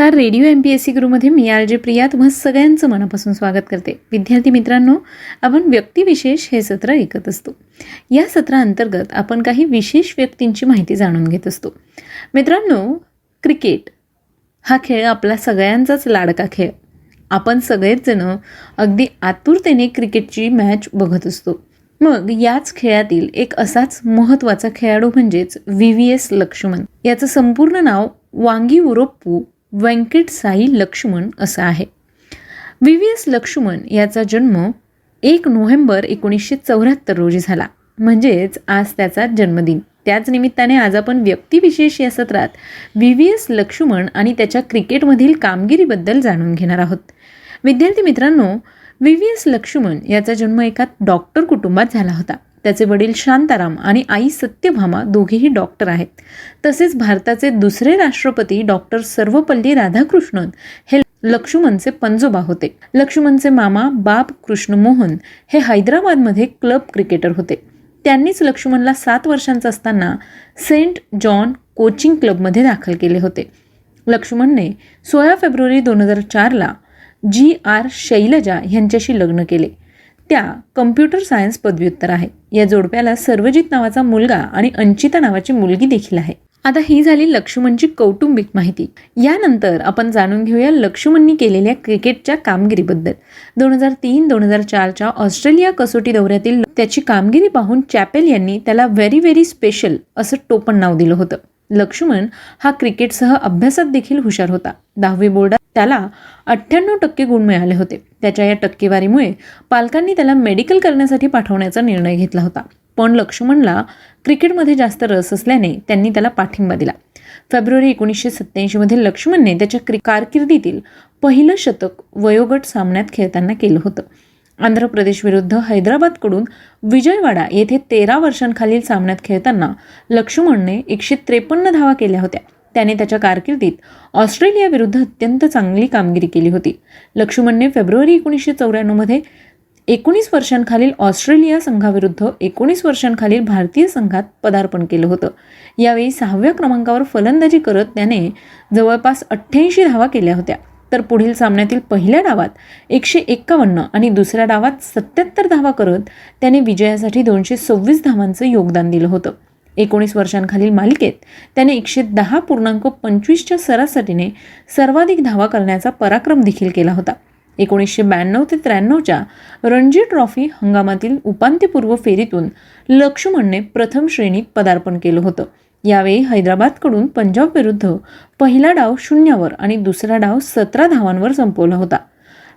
नमस्कार. Radio M P S C गुरुमध्ये मी R J Priya. तुम्हा सगळ्यांचं मनापासून स्वागत करते. विद्यार्थी मित्रांनो आपण व्यक्तिविशेष हे सत्र ऐकत असतो. या सत्राअंतर्गत आपण काही विशेष व्यक्तींची माहिती जाणून घेत असतो. मित्रांनो क्रिकेट हा खेळ आपला सगळ्यांचाच लाडका खेळ. आपण सगळेचजणं अगदी आतुरतेने क्रिकेटची मॅच बघत असतो. मग याच खेळातील एक असाच महत्त्वाचा खेळाडू म्हणजेच व्ही व्ही एस लक्ष्मण. याचं संपूर्ण नाव वांगी उरोप्पू व्यंकट साई लक्ष्मण असं आहे. व्ही. व्ही. एस. लक्ष्मण याचा जन्म एक नोव्हेंबर एकोणीसशे चौऱ्याहत्तर रोजी झाला. म्हणजेच आज त्याचा जन्मदिन. त्याच निमित्ताने आज आपण व्यक्तिविशेष या सत्रात व्ही. व्ही. एस. लक्ष्मण आणि त्याच्या क्रिकेटमधील कामगिरीबद्दल जाणून घेणार आहोत. विद्यार्थी मित्रांनो व्ही. व्ही. एस. लक्ष्मण याचा जन्म एका डॉक्टर कुटुंबात झाला होता. त्याचे वडील शांताराम आणि आई सत्यभामा दोघेही डॉक्टर आहेत. तसेच भारताचे दुसरे राष्ट्रपती डॉक्टर सर्वपल्ली राधाकृष्णन हे लक्ष्मणचे पंजोबा होते. लक्ष्मणचे मामा बाब कृष्ण मोहन हे हैदराबादमध्ये क्लब क्रिकेटर होते. त्यांनीच लक्ष्मणला सात वर्षांचा असताना सेंट जॉन कोचिंग क्लबमध्ये दाखल केले होते. लक्ष्मणने सोळा फेब्रुवारी दोन हजार चारला जी आर शैलजा यांच्याशी लग्न केले. त्या कम्प्युटर सायन्स पदव्युत्तर आहे. या जोडप्याला सर्वजित नावाचा मुलगा आणि अंचिता नावाची मुलगी देखील आहे. आता ही झाली लक्ष्मणची कौटुंबिक माहिती. यानंतर आपण जाणून घेऊया लक्ष्मणनी केलेल्या क्रिकेटच्या कामगिरीबद्दल. दोन हजार तीन दोन हजार चारच्या ऑस्ट्रेलिया कसोटी दौऱ्यातील त्याची कामगिरी पाहून चॅपेल यांनी त्याला व्हेरी व्हेरी स्पेशल असं टोपण नाव दिलं होतं. लक्ष्मण हा क्रिकेटसह अभ्यासात देखील हुशार होता. दहावी बोर्डात त्याला अठ्ठ्याण्णव टक्के गुण मिळाले होते. त्याच्या या टक्केवारीमुळे पालकांनी त्याला मेडिकल करण्यासाठी पाठवण्याचा निर्णय घेतला होता. पण लक्ष्मणला क्रिकेटमध्ये जास्त रस असल्याने त्यांनी त्याला पाठिंबा दिला. फेब्रुवारी एकोणीसशे सत्त्याऐंशीमध्ये लक्ष्मणने त्याच्या क्रि कारकिर्दीतील पहिलं शतक वयोगट सामन्यात खेळताना केलं होतं. आंध्र प्रदेश विरुद्ध हैदराबादकडून विजयवाडा येथे तेरा वर्षांखालील सामन्यात खेळताना लक्ष्मणने एकशे त्रेपन्न धावा केल्या होत्या. त्याने त्याच्या कारकिर्दीत ऑस्ट्रेलियाविरुद्ध अत्यंत चांगली कामगिरी केली होती. लक्ष्मणने फेब्रुवारी एकोणीसशे चौऱ्याण्णवमध्ये एकोणीस वर्षांखालील ऑस्ट्रेलिया संघाविरुद्ध एकोणीस वर्षांखालील भारतीय संघात पदार्पण केलं होतं. यावेळी सहाव्या क्रमांकावर फलंदाजी करत त्याने जवळपास अठ्ठ्याऐंशी धावा केल्या होत्या. तर पुढील सामन्यातील पहिल्या डावात एकशे एक्कावन्न आणि दुसऱ्या डावात सत्याहत्तर धावा करत त्याने विजयासाठी दोनशे सव्वीस धावांचं योगदान दिलं होतं. एकोणीस वर्षांखालील मालिकेत त्याने एकशे दहा पूर्णांक पंचवीसच्या सरासरीने सर्वाधिक धावा करण्याचा पराक्रम देखील केला होता. एकोणीसशे ब्याण्णव ते त्र्याण्णवच्या रणजी ट्रॉफी हंगामातील उपांत्यपूर्व फेरीतून लक्ष्मणने प्रथम श्रेणीत पदार्पण केलं होतं. यावेळी हैदराबादकडून पंजाब विरुद्ध पहिला डाव शून्यावर आणि दुसरा डाव सतरा धावांवर संपवला होता.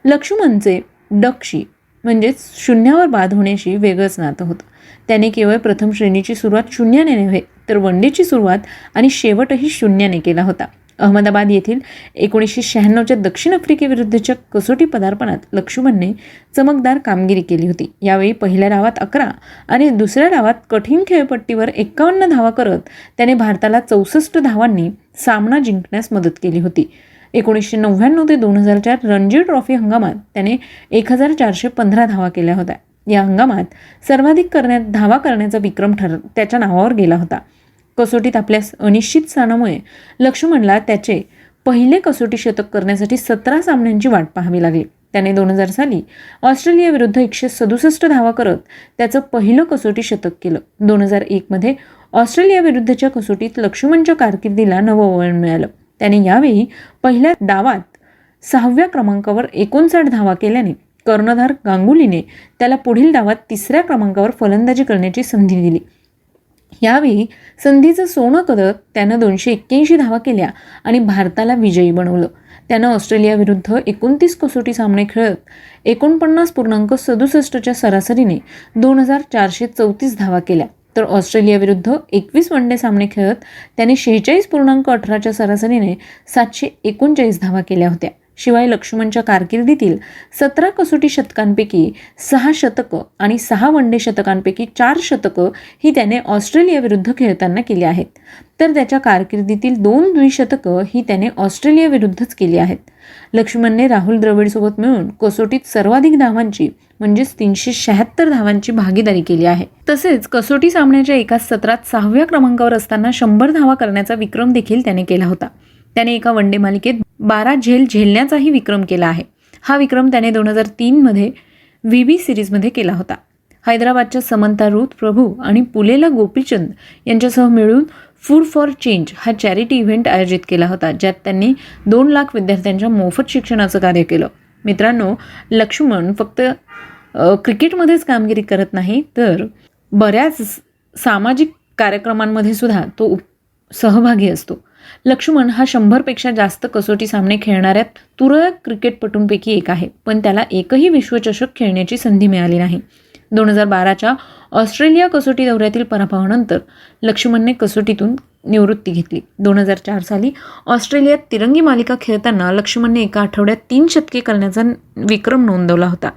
लक्ष्मणचे डक्षी म्हणजेच शून्यावर बाद होण्याशी वेगळंच नातं होतं. त्याने केवळ प्रथम श्रेणीची सुरुवात शून्याने नव्हे तर वनडेची सुरुवात आणि शेवटही शून्याने केला होता. अहमदाबाद येथील एकोणीसशे शहाण्णवच्या दक्षिण आफ्रिकेविरुद्धच्या कसोटी पदार्पणात लक्ष्मणने चमकदार कामगिरी केली होती. यावेळी पहिल्या डावात अकरा आणि दुसऱ्या डावात कठीण खेळपट्टीवर एक्कावन्न धावा करत त्याने भारताला चौसष्ट धावांनी सामना जिंकण्यास मदत केली होती. एकोणीसशे नव्याण्णव ते दोन हजार चार रणजी ट्रॉफी हंगामात त्याने एक हजार चारशे पंधरा धावा केल्या होत्या. या हंगामात सर्वाधिक करण्यात धावा करण्याचा विक्रम ठर त्याच्या नावावर गेला होता. कसोटीत आपल्या अनिश्चित स्थानामुळे लक्ष्मणला त्याचे पहिले कसोटी शतक करण्यासाठी सतरा सामन्यांची वाट पाहावी लागली. त्याने दोन हजार साली ऑस्ट्रेलियाविरुद्ध एकशे सदुसष्ट धावा करत त्याचं पहिलं कसोटी शतक केलं. दोन हजार एकमध्ये ऑस्ट्रेलियाविरुद्धच्या कसोटीत लक्ष्मणच्या कारकिर्दीला नवं वळण मिळालं. त्याने यावेळी पहिल्या डावात सहाव्या क्रमांकावर एकोणसाठ धावा केल्याने कर्णधार गांगुलीने त्याला पुढील डावात तिसऱ्या क्रमांकावर फलंदाजी करण्याची संधी दिली. यावेळी संधीचं सोनं करत त्यानं दोनशे एक्क्याऐंशी धावा केल्या आणि भारताला विजयी बनवलं. त्यानं ऑस्ट्रेलियाविरुद्ध एकोणतीस कसोटी सामने खेळत एकोणपन्नास पूर्णांक सदुसष्टच्या सरासरीने दोन हजार चारशे चौतीस धावा केल्या. तर ऑस्ट्रेलियाविरुद्ध एकवीस वनडे सामने खेळत त्याने शेहेचाळीस पूर्णांक अठराच्या सरासरीने सातशे एकोणचाळीस धावा केल्या होत्या. शिवाय लक्ष्मणच्या कारकिर्दीतील सतरा कसोटी शतकांपैकी सहा शतकं आणि सहा वनडे शतकांपैकी चार शतकं ही त्याने ऑस्ट्रेलियाविरुद्ध खेळताना केली आहेत. तर त्याच्या कारकिर्दीतील दोन द्विशतकं ही त्याने ऑस्ट्रेलियाविरुद्धच केली आहेत. लक्ष्मणने राहुल द्रविडसोबत मिळून कसोटीत सर्वाधिक धावांची म्हणजेच तीनशे शहात्तर धावांची भागीदारी केली आहे. तसेच कसोटी सामन्याच्या एका सत्रात सहाव्या क्रमांकावर असताना शंभर धावा करण्याचा विक्रम देखील त्याने केला होता. त्याने एका वनडे मालिकेत बारा झेल झेलण्याचाही विक्रम केला आहे. हा विक्रम त्याने दोन हजार तीनमध्ये व्ही बी सिरीजमध्ये केला होता. हैदराबादच्या समंता रूथ प्रभू आणि पुलेला गोपीचंद यांच्यासह मिळून फूड फॉर चेंज हा चॅरिटी इव्हेंट आयोजित केला होता ज्यात त्यांनी दोन लाख विद्यार्थ्यांच्या मोफत शिक्षणाचं कार्य केलं. मित्रांनो लक्ष्मण फक्त क्रिकेटमध्येच कामगिरी करत नाही तर बऱ्याच सामाजिक कार्यक्रमांमध्ये सुद्धा तो सहभागी असतो. लक्ष्मण हा शंभरपेक्षा जास्त कसोटी सामने खेळणाऱ्या तुरळक क्रिकेटपटूंपैकी एक आहे. पण त्याला एकही विश्वचषक खेळण्याची संधी मिळाली नाही. दोन हजार बाराच्या ऑस्ट्रेलिया कसोटी दौऱ्यातील पराभवानंतर लक्ष्मणने कसोटीतून निवृत्ती घेतली. दोन हजार चार साली ऑस्ट्रेलियात तिरंगी मालिका खेळताना लक्ष्मणने एका आठवड्यात तीन शतके करण्याचा विक्रम नोंदवला होता.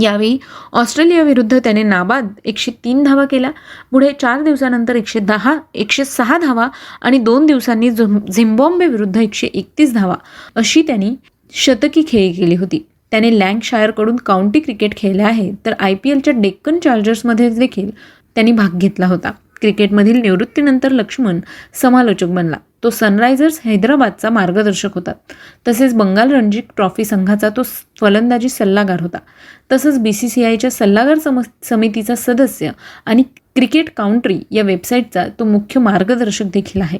यावेळी ऑस्ट्रेलियाविरुद्ध त्याने नाबाद एकशे तीन धावा केल्या. पुढे चार दिवसानंतर एकशे दहा एकशे सहा धावा आणि दोन दिवसांनी झिम्बॉम्बे विरुद्ध एकशे एकतीस धावा अशी त्यांनी शतकी खेळी केली होती. त्याने लँकशायरकडून काउंटी क्रिकेट खेळले आहे तर आय पी एलच्या डेक्कन चार्जर्समध्ये देखील त्यांनी भाग घेतला होता. क्रिकेटमधील निवृत्तीनंतर लक्ष्मण समालोचक बनला. तो सनरायझर्स हैदराबादचा मार्गदर्शक होता. तसेच बंगाल रणजी ट्रॉफी संघाचा तो फलंदाजी सल्लागार होता. तसंच बी सी सी आयच्या सल्लागार सम समितीचा सदस्य आणि क्रिकेट काउंट्री या वेबसाईटचा तो मुख्य मार्गदर्शक देखील आहे.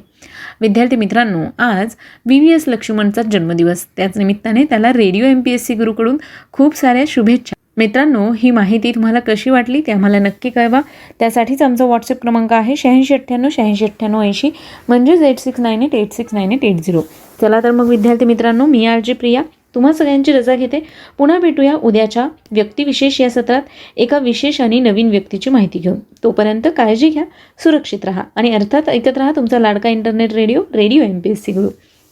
विद्यार्थी मित्रांनो आज व्ही व्ही एस लक्ष्मणचा जन्मदिवस. त्याच निमित्ताने त्याला radio M P S C गुरुकडून खूप साऱ्या शुभेच्छा. मित्रांनो ही माहिती तुम्हाला कशी वाटली ते आम्हाला नक्की कळवा. त्यासाठीच आमचा व्हॉट्सअप क्रमांक आहे शहाऐंशी अठ्ठ्याण्णव शहाऐंशी अठ्ठ्याण्णव ऐंशी म्हणजेच eight six nine eight eight six nine eight eight zero चला तर मग विद्यार्थी मित्रांनो मी आर प्रिया. तुम्हा सगळ्यांची रजा घेते. पुन्हा भेटूया उद्याच्या व्यक्तिविशेष या सत्रात. एका विशेष आणि नवीन व्यक्तीची माहिती घेऊन. तोपर्यंत काळजी घ्या सुरक्षित राहा आणि अर्थात ऐकत राहा तुमचा लाडका internet radio radio M P S C Guru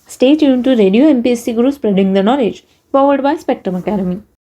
stay tune to radio M P S C Guru spreading the knowledge powered by Spectrum Academy